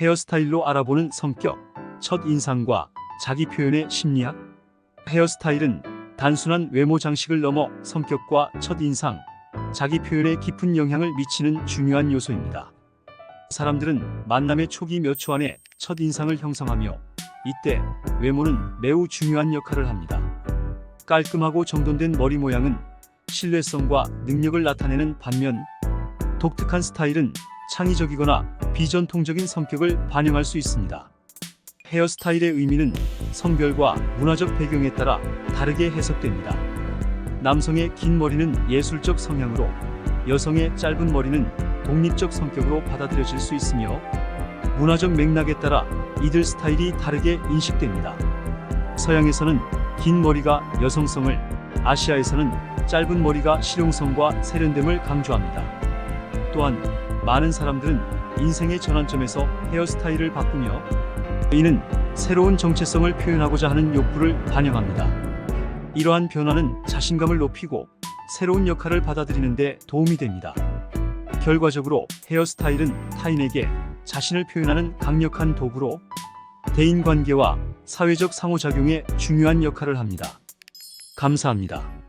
헤어스타일로 알아보는 성격, 첫 인상과 자기 표현의 심리학. 헤어스타일은 단순한 외모 장식을 넘어 성격과 첫 인상, 자기 표현에 깊은 영향을 미치는 중요한 요소입니다. 사람들은 만남의 초기 몇 초 안에 첫 인상을 형성하며 이때 외모는 매우 중요한 역할을 합니다. 깔끔하고 정돈된 머리 모양은 신뢰성과 능력을 나타내는 반면 독특한 스타일은 창의적이거나 비전통적인 성격을 반영할 수 있습니다. 헤어스타일의 의미는 성별과 문화적 배경에 따라 다르게 해석됩니다. 남성의 긴 머리는 예술적 성향으로 여성의 짧은 머리는 독립적 성격으로 받아들여질 수 있으며 문화적 맥락에 따라 이들 스타일이 다르게 인식됩니다. 서양에서는 긴 머리가 여성성을, 아시아에서는 짧은 머리가 실용성과 세련됨을 강조합니다. 또한 많은 사람들은 인생의 전환점에서 헤어스타일을 바꾸며 이는 새로운 정체성을 표현하고자 하는 욕구를 반영합니다. 이러한 변화는 자신감을 높이고 새로운 역할을 받아들이는 데 도움이 됩니다. 결과적으로 헤어스타일은 타인에게 자신을 표현하는 강력한 도구로 대인 관계와 사회적 상호작용에 중요한 역할을 합니다. 감사합니다.